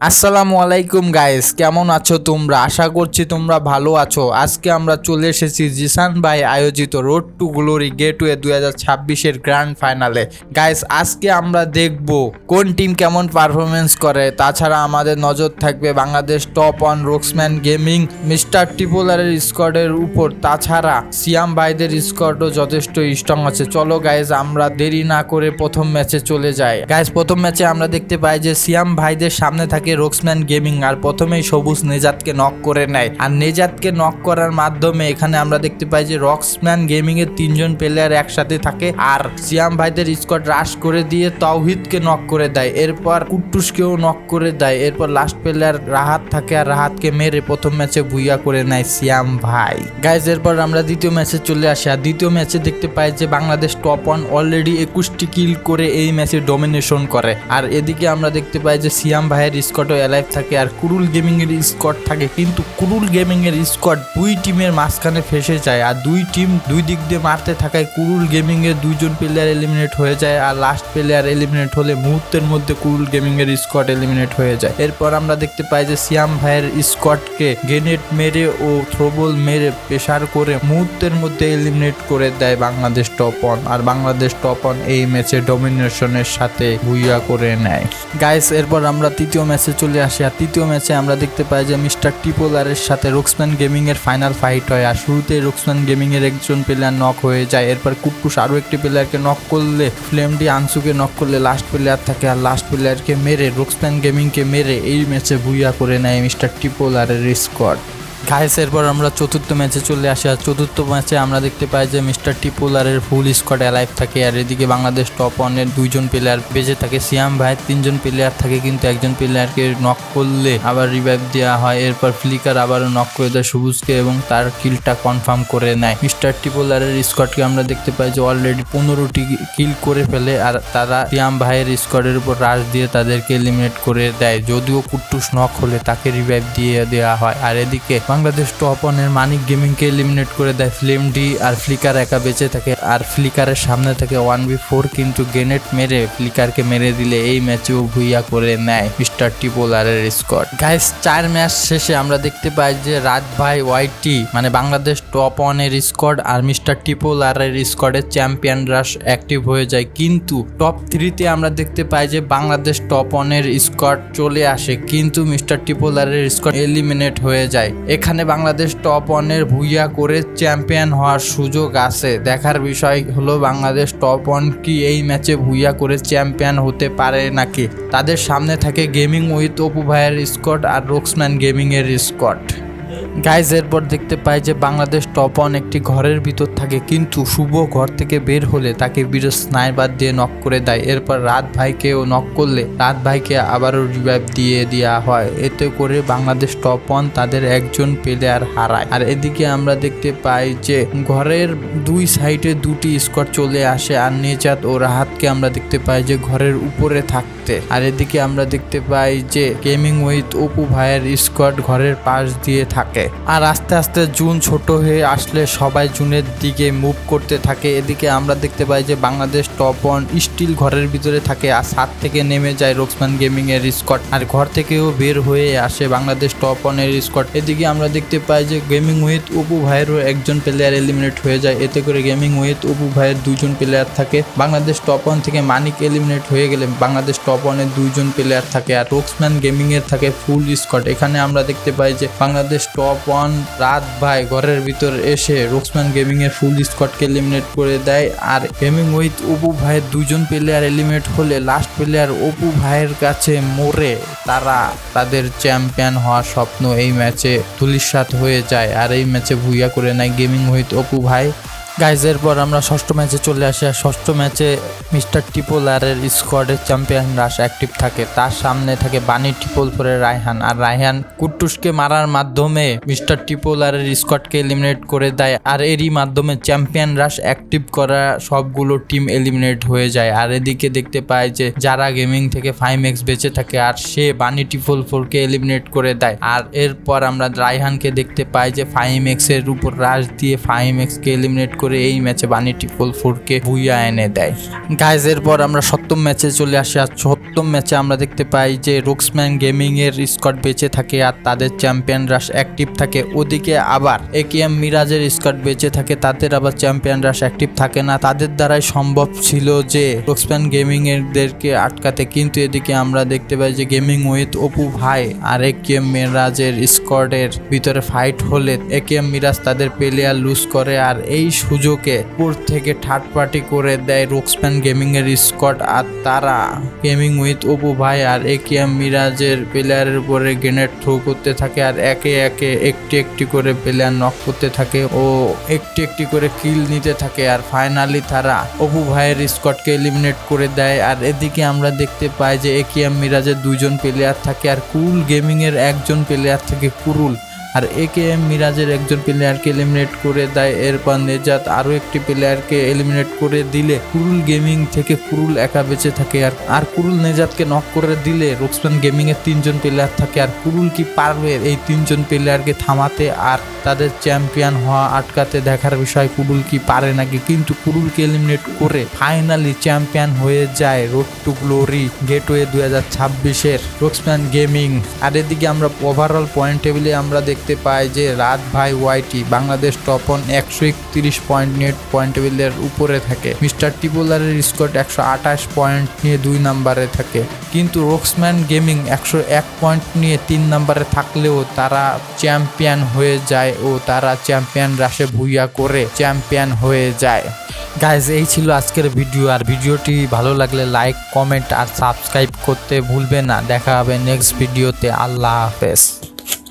আসসালামু আলাইকুম গাইস কেমন আছো তোমরা? আশা করছি তোমরা ভালো আছো। আজকে আমরা চলে এসেছি জিসান ভাই আয়োজিত রোড টু গ্লোরি গেটওয়ে দুই হাজার ছাব্বিশের গ্র্যান্ড ফাইনালে গাইস আজকে আমরা দেখব কোন টিম কেমন পারফরমেন্স করে। তাছাড়া আমাদের নজর থাকবে Bangladesh top one Roxman gaming mister টিপোলারের স্কোয়াডের উপর। তাছাড়া সিয়াম ভাইদের স্কোয়াডও যথেষ্ট স্ট্রং আছে। চলো গাইস আমরা দেরি না করে প্রথম ম্যাচে চলে যাই। গাইস প্রথম ম্যাচে আমরা দেখতে পাই যে সিয়াম ভাইদের সামনে থাকে রোক্সম্যান গেমিং আর প্রথমেই সবুজ নেজাতকে নক করে নেয়। আর নেজাতকে নক করার মাধ্যমে এখানে আমরা দেখতে পাই যে রক্সম্যান গেমিং এর তিনজন প্লেয়ার একসাথে থাকে আর সিয়াম ভাইদের স্কোয়াড রাশ করে দিয়ে তাওহিদকে নক করে দেয়। এরপর কুট্টুসকেও নক করে দেয়। এরপর লাস্ট প্লেয়ার রাহাত থাকে আর রাহাতকে মেরে প্রথম ম্যাচে ভুইয়া করে নেয় সিয়াম ভাই। গাইজ এরপর আমরা দ্বিতীয় ম্যাচে চলে আসি। আর দ্বিতীয় ম্যাচে দেখতে পাই যে বাংলাদেশ টপ ওয়ান অলরেডি একুশটি কিল করে এই ম্যাচে ডমিনেশন করে। আর এদিকে আমরা দেখতে পাই যে সিয়াম ভাইয়ের স্কটও অ্যালাইভ থাকে আর কুরুল গেমিংয়ের স্কট থাকে। কিন্তু কুরুল গেমিংয়ের স্কট দুই টিমের মাঝখানে ফেসে যায় আর দুই টিম দুই দিক দিয়ে মারতে থাকায় কুরুল গেমিংয়ের দুইজন প্লেয়ার এলিমিনেট হয়ে যায় আর লাস্ট প্লেয়ার এলিমিনেট হলে মুহূর্তের মধ্যে কুরুল গেমিংয়ের স্কট এলিমিনেট হয়ে যায়। এরপর আমরা দেখতে পাই যে সিয়াম ভাইয়ের স্কটকে গ্রেনেড মেরে ও থ্রোবল মেরে প্রেশার করে মুহূর্তের মধ্যে এলিমিনেট করে দেয় বাংলাদেশ টপ অন আর বাংলাদেশ টপ অন এই ম্যাচে ডমিনেশনের সাথে ভুইয়া করে নেয়। গাইস এরপর আমরা তৃতীয় ম্যাচে চলে আসে আর তৃতীয় ম্যাচে আমরা দেখতে পাই যে মিস্টার টিপোলারের সাথে রোক্সম্যান গেমিংয়ের ফাইনাল ফাইট হয় আর শুরুতে রোক্সম্যান গেমিংয়ের একজন প্লেয়ার নক হয়ে যায়। এরপর কুকুস আরও একটি প্লেয়ারকে নক করলে, ফ্লেমডি আনসুকে নক করলে লাস্ট প্লেয়ার থাকে আর লাস্ট প্লেয়ারকে মেরে, রোক্সম্যান গেমিংকে মেরে এই ম্যাচে ভুইয়া করে নেয় মিস্টার টিপোলারের স্কোয়াড গাইস এরপর আমরা চতুর্থ ম্যাচে চলে আসি, আর চতুর্থ ম্যাচে আমরা দেখতে পাই যে মিস্টার টিপোলারের ফুল স্কোয়াড অ্যালাইভ থাকে, আর এদিকে বাংলাদেশ টপ ওয়ানের দুইজন প্লেয়ার বেঁচে থাকে। সিয়াম ভাইয়ের তিনজন প্লেয়ার থাকে, কিন্তু একজন প্লেয়ারকে নক করলে আবার রিভাইভ দেওয়া হয়। এরপর ফ্লিকার আবারও নক করে দেয় সবুজকে এবং তার কিলটা কনফার্ম করে নেয়। মিস্টার টিপোলারের স্কোয়াডকে আমরা দেখতে পাই যে অলরেডি পনেরোটি কিল করে ফেলে, আর তারা সিয়াম ভাইয়ের স্কোয়াডের উপর রাশ দিয়ে তাদেরকে এলিমিনেট করে দেয়। যদিও কুট্টুস নক হলে তাকে রিভাইভ দিয়ে দেওয়া হয়। আর এদিকে বাংলাদেশ টপ ওয়ানের মানিক গেমিংকে এলিমিনেট করে দেয় ফ্লেম ডি আর ফ্লিকার একা বেঁচে থাকে। আর ফ্লিকারের সামনে থেকে ওয়ান বি ফোর কিন্তু গ্রেনেড মেরে ফ্লিকারকে মেরে দিলে এই ম্যাচেও ভুইয়া করে নেয় মিস্টার টিপোলারের স্কট গাইস চার ম্যাচ শেষে আমরা দেখতে পাই যে রাত ভাই ওয়াইটি মানে বাংলাদেশ টপ ওয়ানের স্কোয়াড আর মিস্টার টিপোলারের স্কোয়াডের চ্যাম্পিয়ন রাশ অ্যাক্টিভ হয়ে যায়। কিন্তু টপ থ্রিতে আমরা দেখতে পাই যে বাংলাদেশ টপ ওয়ানের স্কোয়াড চলে আসে, কিন্তু মিস্টার টিপোলারের স্কোয়াড এলিমিনেট হয়ে যায়। এখানে বাংলাদেশ টপ ওয়ানের ভুইয়া করে চ্যাম্পিয়ন হওয়ার সুযোগ আছে। দেখার বিষয় হলো, বাংলাদেশ টপ ওয়ান কি এই ম্যাচে ভুইয়া করে চ্যাম্পিয়ন হতে পারে নাকি? তাদের সামনে থাকে গেমিং উইথ অপু ভাইয়ের স্কট আর রোক্সম্যান গেমিংয়ের স্কট গাইজ এরপর দেখতে পাই যে বাংলাদেশ টপ ওয়ান একটি ঘরের ভিতর থাকে, কিন্তু শুভ ঘর থেকে বের হলে তাকে বীর স্নাইপার দিয়ে নক করে দেয়। এরপর রাত ভাইকেও নক করলে, রাত ভাইকে আবারও রিভাইভ দিয়ে দেওয়া হয়। এতে করে বাংলাদেশ টপ ওয়ান তাদের একজন প্লেয়ার হারায়। আর এদিকে আমরা দেখতে পাই যে ঘরের দুই সাইডে দুটি স্কোয়াড চলে আসে, আর নেজাত ও রাহাতকে আমরা দেখতে পাই যে ঘরের উপরে থাকতে আর এদিকে আমরা দেখতে পাই যে গেমিং উইথ অপু ভাইয়ের স্কোয়াড ঘরের পাশ দিয়ে থাকে। আর আস্তে আস্তে জুন ছোট হয়ে আসলে সবাই জুনের দিকে মুভ করতে থাকে। এদিকে আমরা দেখতে পাই যে বাংলাদেশ টপ ওয়ান স্টিল ঘরের ভিতরে থাকে আর সাত থেকে নেমে যায় রোক্সম্যান গেমিং এর স্কট আর ঘর থেকেও বের হয়ে আসে বাংলাদেশ টপ অন ওয়ানের স্কট এদিকে আমরা দেখতে পাই যে গেমিং উইথ অপু ভাইয়েরও একজন প্লেয়ার এলিমিনেট হয়ে যায়। এতে করে গেমিং উইথ অপু ভাইয়ের দুজন প্লেয়ার থাকে। বাংলাদেশ টপ ওয়ান থেকে মানিক এলিমিনেট হয়ে গেলে বাংলাদেশ টপ ওয়ানের দুইজন প্লেয়ার থাকে আর রোক্সম্যান গেমিং এর থাকে ফুল স্কট এখানে আমরা দেখতে পাই যে বাংলাদেশ টপ ওয়ান রাত ভাই ঘরের ভিতর এসে রোক্সম্যান গেমিং এর ফুল স্কটকে এলিমিনেট করে দেয় আর গেমিং উইথ অপু ভাইয়ের দুজন প্লেয়ার এলিমিনেট হলে লাস্ট প্লেয়ার অপু ভাইয়ের কাছে মরে তারা তাদের চ্যাম্পিয়ন হওয়ার স্বপ্ন এই ম্যাচে ধুলিসাৎ হয়ে যায়। আর এই ম্যাচে ভুইয়া করে নেয় গেমিং উইথ অপু ভাই। গাইজের পর আমরা ষষ্ঠ ম্যাচে চলে আসি আর ষষ্ঠ ম্যাচে মিস্টার টিপোলারের স্কোয়াডের চ্যাম্পিয়ন রাশ অ্যাক্টিভ থাকে। তার সামনে থাকে বানি টিপোলপুরের রায়হান আর রায়হান কুট্টুসকে মারার মাধ্যমে মিস্টার টিপোলারের স্কোয়াডকে এলিমিনেট করে দেয় আর এরই মাধ্যমে চ্যাম্পিয়ন রাশ অ্যাক্টিভ করা সবগুলো টিম এলিমিনেট হয়ে যায়। আর এদিকে দেখতে পাই যে যারা গেমিং থেকে ফাইভ এক্স বেঁচে থাকে আর সে বানি টিপোল ফোরকে এলিমিনেট করে দেয়। আর এরপর আমরা রায়হানকে দেখতে পাই যে ফাইভ এক্সের উপর রাশ দিয়ে ফাইভ এক্সকে এলিমিনেট করে করে এই ম্যাচে বানি ট্রিপল ফোরকে ভুইয়া এনে দেয়। গাইজ এরপর আমরা সপ্তম ম্যাচে চলে আসি। আর সপ্তম ম্যাচে আমরা দেখতে পাই যে রোক্সম্যান গেমিং এর স্কট বেঁচে থাকে আর তাদের চ্যাম্পিয়ন রাশ অ্যাক্টিভ থাকে। ওদিকে আবার একেএম মিরাজের স্কট বেঁচে থাকে, তাদের আবার চ্যাম্পিয়ন রাশ অ্যাক্টিভ থাকে না। তাদের দ্বারাই সম্ভব ছিল যে রোক্সম্যান গেমিং এরদেরকে আটকাতে। কিন্তু এদিকে আমরা দেখতে পাই যে গেমিং উইথ অপু ভাই আর একেএম মিরাজের স্কোয়াডের ভিতরে ফাইট হলে একেএম মিরাজ তাদের প্লেয়ার লুজ করে। আর এই সুযোগে উপর থেকে থার্ড পার্টি করে দেয় রোক্সম্যান গেমিং এর স্কট আর তারা গেমিং উইথ অপু ভাই আর একেএম মিরাজের প্লেয়ারের উপরে গ্রেনেড থ্রো করতে থাকে আর একে একে একটি একটি করে প্লেয়ার নক করতে থাকে ও একটি একটি করে কিল নিতে থাকে আর ফাইনালি তারা অপু ভাইয়ের স্কটকে এলিমিনেট করে দেয় আর এদিকে আমরা দেখতে পাই যে একিয়াম মিরাজের দুইজন প্লেয়ার থাকে আর কুল গেমিং এর একজন প্লেয়ার থাকে কুরুল। আর একে এম মিরাজের একজন প্লেয়ারকে এলিমিনেট করে দেয়। এরপর নেজাত আরও একটি প্লেয়ারকে এলিমিনেট করে দিলে কুরুল গেমিং থেকে কুরুল একা বেঁচে থাকে আর আর কুরুল নেজাতকে নক করে দিলে রোক্সম্যান গেমিং এর তিনজন প্লেয়ার থাকে আর কুরুল কি পারবে এই তিনজন প্লেয়ারকে থামাতে আর তাদের চ্যাম্পিয়ন হওয়া আটকাতে দেখার বিষয় কুরুল কি পারে নাকি? কিন্তু কুরুলকে এলিমিনেট করে ফাইনালি চ্যাম্পিয়ন হয়ে যায় রোড টু গ্লোরি গেটওয়ে দুই হাজার ছাব্বিশের রোক্সম্যান গেমিং আর এদিকে আমরা ওভারঅল পয়েন্ট টেবিলে আমরা দেখতে পাই যে রাত ভাই ওয়াইটি বাংলাদেশ টপ অন একশো একত্রিশ পয়েন্ট নিয়ে পয়েন্ট টেবিলের উপরে থাকে। মিস্টার টিপোলারের স্কোর একশো আঠাশ পয়েন্ট নিয়ে দুই নম্বরে থাকে। কিন্তু রোক্সম্যান গেমিং একশো এক পয়েন্ট নিয়ে তিন নম্বরে থাকলেও তারা চ্যাম্পিয়ন হয়ে যায় ও তারা চ্যাম্পিয়ন রাশে ভুইয়া করে চ্যাম্পিয়ন হয়ে যায়। গাইজ, এই ছিল আজকের ভিডিও। আর ভিডিওটি ভালো লাগলে লাইক, কমেন্ট আর সাবস্ক্রাইব করতে ভুলবে না। দেখা হবে নেক্সট ভিডিওতে। আল্লাহ হাফেজ।